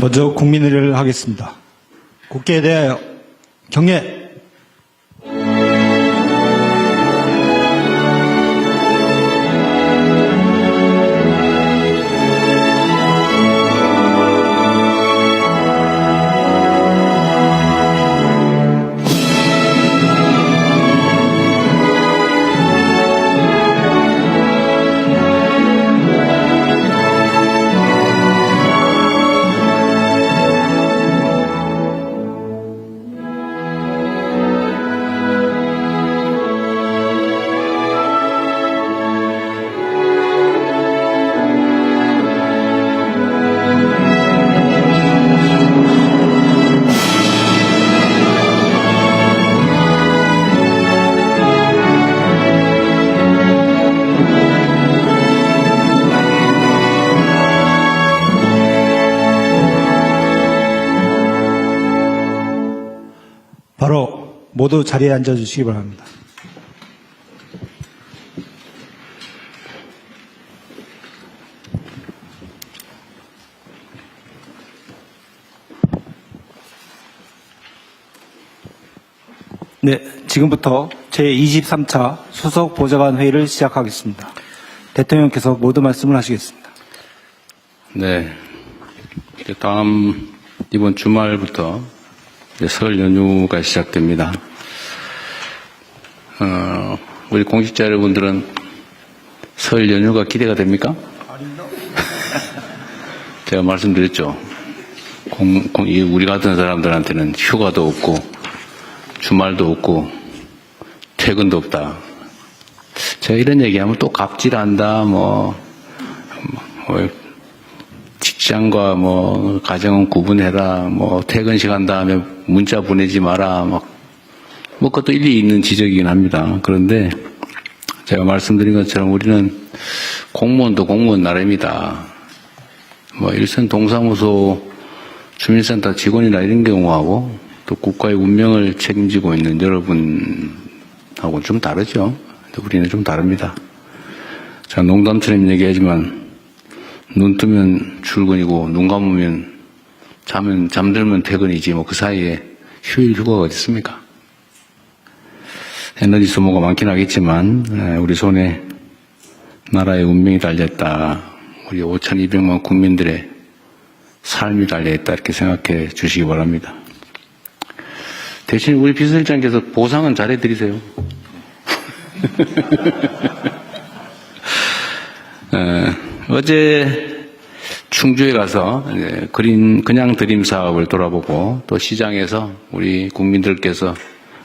먼저 국민의례를 하겠습니다. 국회에 대하여 경례. 모두 자리에 앉아 주시기 바랍니다. 네, 지금부터 제23차 수석 보좌관 회의를 시작하겠습니다. 대통령께서 모두 말씀을 하시겠습니다. 네. 다음 이번 주말부터 설 연휴가 시작됩니다. 어, 우리 공직자 여러분들은 설 연휴가 기대가 됩니까? 제가 말씀드렸죠. 공, 공- 이 우리 같은 사람들한테는 휴가도 없고 주말도 없고 퇴근도 없다. 제가 이런 얘기하면 또 갑질한다, 뭐, 뭐 직장과 뭐 가정은 구분해라, 뭐 퇴근 시간 다음에 문자 보내지 마라, 막, 뭐 그것도 일리 있는 지적이긴 합니다. 그런데 제가 말씀드린 것처럼 우리는 공무원도 공무원 나름이다. 뭐 일선 동사무소 주민센터 직원이나 이런 경우하고 또 국가의 운명을 책임지고 있는 여러분하고는 좀 다르죠. 우리는 좀 다릅니다. 제가 농담처럼 얘기하지만 눈 뜨면 출근이고 눈 감으면 자면 잠들면 퇴근이지 뭐 그 사이에 휴일 휴가가 어디 있습니까? 에너지 소모가 많긴 하겠지만 에, 우리 손에 나라의 운명이 달려있다. 우리 5,200만 국민들의 삶이 달려있다 이렇게 생각해 주시기 바랍니다. 대신 우리 비서실장께서 보상은 잘해드리세요. 에, 어제 충주에 가서 이제 그린 그냥 드림 사업을 돌아보고 또 시장에서 우리 국민들께서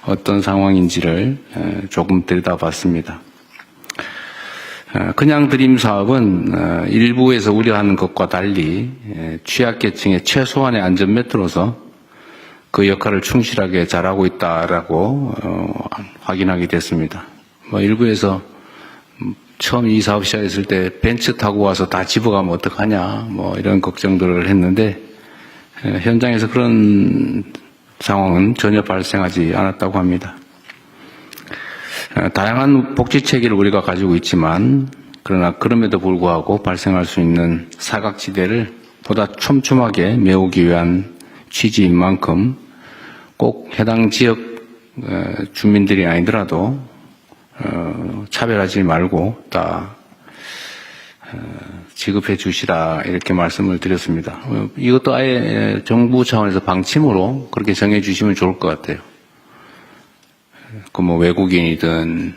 어떤 상황인지를 에, 조금 들여다봤습니다. 에, 그냥 드림 사업은 어, 일부에서 우려하는 것과 달리 에, 취약계층의 최소한의 안전매트로서 그 역할을 충실하게 잘하고 있다라고 어, 확인하게 됐습니다. 뭐 일부에서 처음 이 사업 시작했을 때 벤츠 타고 와서 다 집어가면 어떡하냐, 뭐 이런 걱정들을 했는데, 에, 현장에서 그런 상황은 전혀 발생하지 않았다고 합니다. 에, 다양한 복지 체계를 우리가 가지고 있지만, 그러나 그럼에도 불구하고 발생할 수 있는 사각지대를 보다 촘촘하게 메우기 위한 취지인 만큼 꼭 해당 지역 에, 주민들이 아니더라도 어, 차별하지 말고 다 어, 지급해 주시라 이렇게 말씀을 드렸습니다. 어, 이것도 아예 정부 차원에서 방침으로 그렇게 정해 주시면 좋을 것 같아요. 그 뭐 외국인이든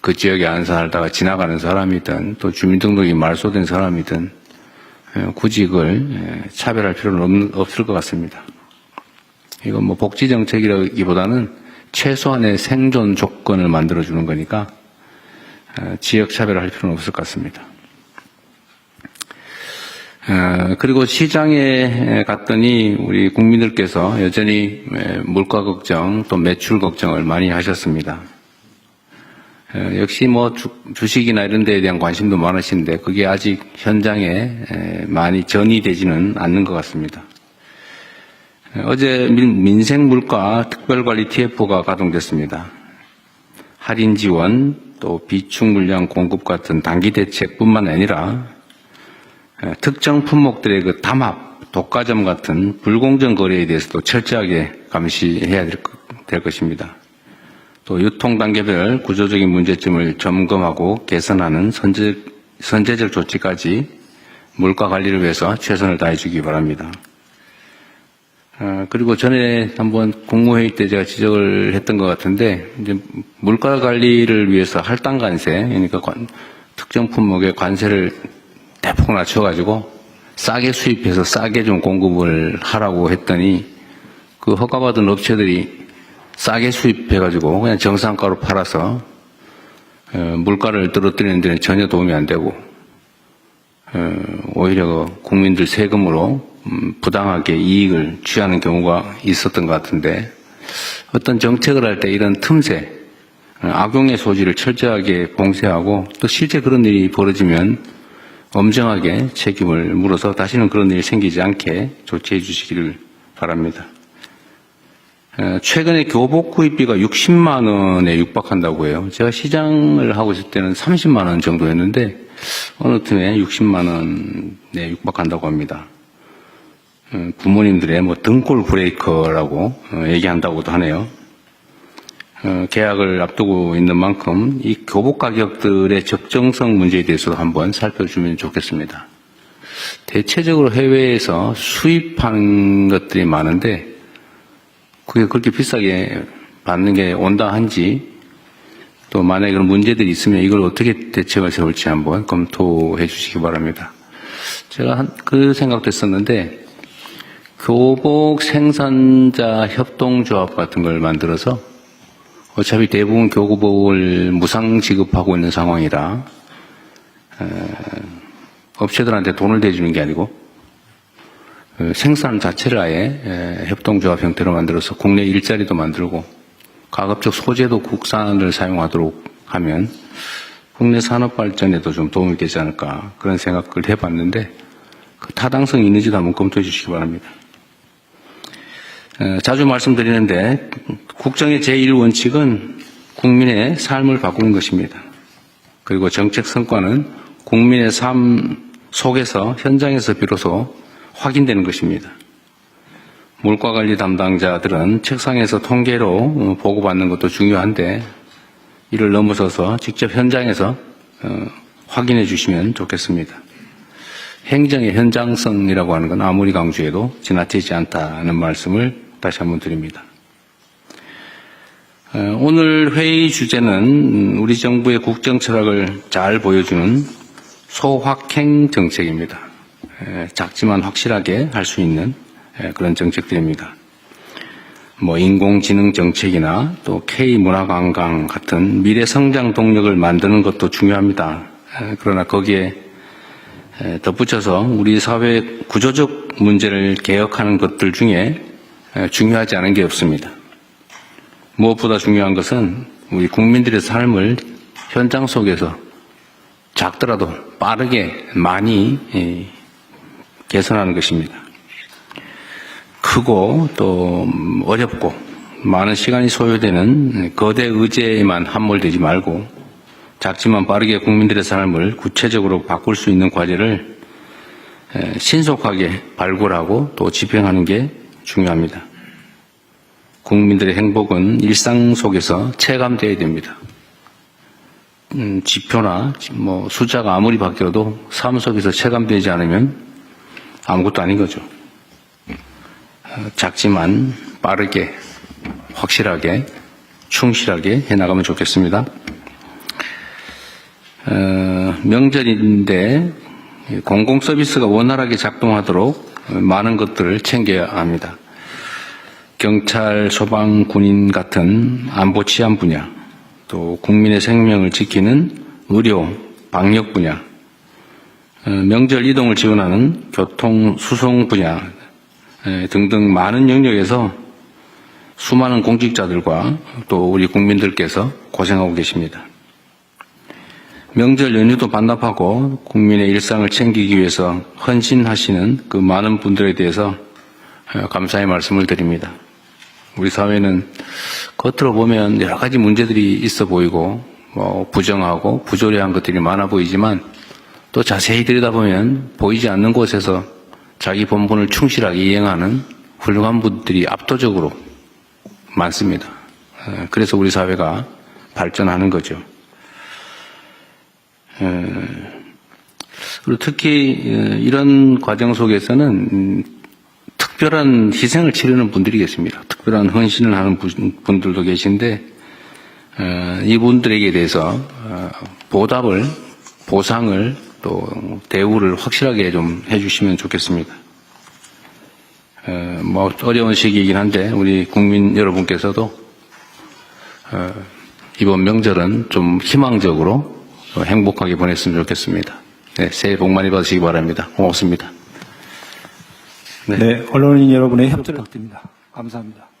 그 지역에 안 살다가 지나가는 사람이든 또 주민등록이 말소된 사람이든 어, 굳이 이걸 예, 차별할 필요는 없을 것 같습니다. 이건 뭐 복지 정책이라기보다는 최소한의 생존 조건을 만들어 주는 거니까 어, 지역 차별을 할 필요는 없을 것 같습니다. 어, 그리고 시장에 갔더니 우리 국민들께서 여전히 에, 물가 걱정 또 매출 걱정을 많이 하셨습니다. 어, 역시 뭐 주, 주식이나 이런 데에 대한 관심도 많으신데 그게 아직 현장에 에, 많이 전이되지는 않는 것 같습니다. 어제 민- 민생 물가 특별관리 TF가 가동됐습니다. 할인 지원, 또 비축 물량 공급 같은 단기 대책뿐만 아니라 에, 특정 품목들의 그 담합, 독과점 같은 불공정 거래에 대해서도 철저하게 감시해야 될, 것- 될 것입니다. 또 유통 단계별 구조적인 문제점을 점검하고 개선하는 선제, 선제적 조치까지 물가 관리를 위해서 최선을 다해 주기 바랍니다. 어, 그리고 전에 한번 국무회의 때 제가 지적을 했던 것 같은데, 이제 물가 관리를 위해서 할당 관세, 그러니까 관- 특정 품목의 관세를 대폭 낮춰가지고 싸게 수입해서 싸게 좀 공급을 하라고 했더니 그 허가받은 업체들이 싸게 수입해가지고 그냥 정상가로 팔아서 어, 물가를 떨어뜨리는 데는 전혀 도움이 안 되고 어, 오히려 그 국민들 세금으로 음, 부당하게 이익을 취하는 경우가 있었던 것 같은데 어떤 정책을 할 때 이런 틈새 어, 악용의 소지를 철저하게 봉쇄하고 또 실제 그런 일이 벌어지면 엄정하게 책임을 물어서 다시는 그런 일이 생기지 않게 조치해 주시기를 바랍니다. 어, 최근에 교복 구입비가 60만 원에 육박한다고 해요. 제가 시장을 하고 있을 때는 30만 원 정도였는데 어느 틈에 60만 원에 육박한다고 합니다. 어, 부모님들의 뭐 등골 브레이커라고 어, 얘기한다고도 하네요. 어, 계약을 앞두고 있는 만큼 이 교복 가격들의 적정성 문제에 대해서도 한번 살펴주면 좋겠습니다. 대체적으로 해외에서 수입하는 것들이 많은데 그게 그렇게 비싸게 받는 게 온다 한지 또 만약에 그런 문제들이 있으면 이걸 어떻게 대책을 세울지 한번 검토해 주시기 바랍니다. 제가 한- 그 생각도 했었는데 교복 생산자 협동조합 같은 걸 만들어서 어차피 대부분 교복을 무상 지급하고 있는 상황이라 에, 업체들한테 돈을 대주는 게 아니고 그 생산 자체를 아예 에, 협동조합 형태로 만들어서 국내 일자리도 만들고 가급적 소재도 국산을 사용하도록 하면 국내 산업 발전에도 좀 도움이 되지 않을까 그런 생각을 해봤는데 그 타당성이 있는지도 한번 검토해 주시기 바랍니다. 에, 자주 말씀드리는데 국정의 제1원칙은 국민의 삶을 바꾸는 것입니다. 그리고 정책 성과는 국민의 삶 속에서 현장에서 비로소 확인되는 것입니다. 물가관리 담당자들은 책상에서 통계로 어, 보고받는 것도 중요한데 이를 넘어서서 직접 현장에서 어, 확인해 주시면 좋겠습니다. 행정의 현장성이라고 하는 건 아무리 강조해도 지나치지 않다는 말씀을 다시 한번 드립니다. 어, 오늘 회의 주제는 음, 우리 정부의 국정 철학을 잘 보여주는 소확행 정책입니다. 에, 작지만 확실하게 할 수 있는 에, 그런 정책들입니다. 뭐 인공지능 정책이나 또 K 문화관광 같은 미래 성장 동력을 만드는 것도 중요합니다. 에, 그러나 거기에 에, 덧붙여서 우리 사회 구조적 문제를 개혁하는 것들 중에 에, 중요하지 않은 게 없습니다. 무엇보다 중요한 것은 우리 국민들의 삶을 현장 속에서 작더라도 빠르게 많이 예, 개선하는 것입니다. 크고 또 음, 어렵고 많은 시간이 소요되는 거대 의제에만 함몰되지 말고 작지만 빠르게 국민들의 삶을 구체적으로 바꿀 수 있는 과제를 에, 신속하게 발굴하고 또 집행하는 게 중요합니다. 국민들의 행복은 일상 속에서 체감되어야 됩니다. 음, 지표나 뭐 숫자가 아무리 바뀌어도 삶 속에서 체감되지 않으면 아무것도 아닌 거죠. 어, 작지만 빠르게, 확실하게, 충실하게 해나가면 좋겠습니다. 어, 명절인데 공공 서비스가 원활하게 작동하도록 많은 것들을 챙겨야 합니다. 경찰, 소방, 군인 같은 안보 치안 분야, 또 국민의 생명을 지키는 의료, 방역 분야, 어, 명절 이동을 지원하는 교통, 수송 분야 에, 등등 많은 영역에서 수많은 공직자들과 또 우리 국민들께서 고생하고 계십니다. 명절 연휴도 반납하고 국민의 일상을 챙기기 위해서 헌신하시는 그 많은 분들에 대해서 어, 감사의 말씀을 드립니다. 우리 사회는 겉으로 보면 여러 가지 문제들이 있어 보이고 뭐 부정하고 부조리한 것들이 많아 보이지만 또 자세히 들여다보면 보이지 않는 곳에서 자기 본분을 충실하게 이행하는 훌륭한 분들이 압도적으로 많습니다. 어, 그래서 우리 사회가 발전하는 거죠. 어, 그리고 특히 어, 이런 과정 속에서는 음, 특별한 희생을 치르는 분들이 계십니다. 특별한 헌신을 하는 분- 분들도 계신데 어, 이분들에게 대해서 어, 보답을 보상을 또 대우를 확실하게 좀 해주시면 좋겠습니다. 어, 뭐 어려운 시기이긴 한데 우리 국민 여러분께서도 어, 이번 명절은 좀 희망적으로 어, 행복하게 보냈으면 좋겠습니다. 네, 새해 복 많이 받으시기 바랍니다. 고맙습니다. 네. 네, 언론인 여러분의 협조를 부탁드립니다. 감사합니다.